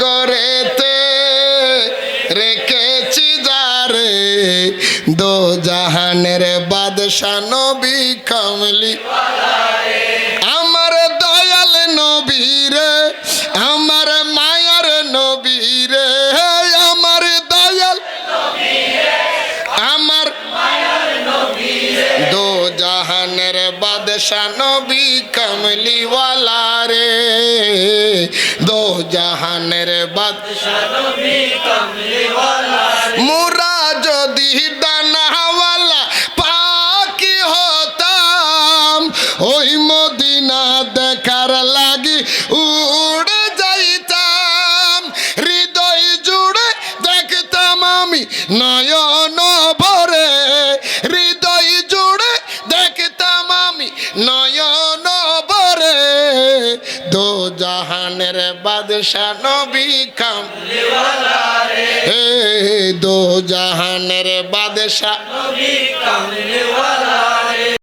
গড়েতে রেখেছি যারে দো জাহানের বাদশা নবী কামলি। আমার দয়াল নবীরে আমার মায়ার নবীরে আমার দয়াল আমার দো জাহানের বাদশা নবী কমলিওয়ালা। জাহানের বাদশা মুরা যদি দানাওয়ালা পাকি হতাম, ওই মদিনা দেখার লাগি উড়ে যাইতাম। হৃদয় জুড়ে দেখতাম আমি নয়ন দো জাহানের বাদশা নবী কাম। হে দো জাহানের বাদশা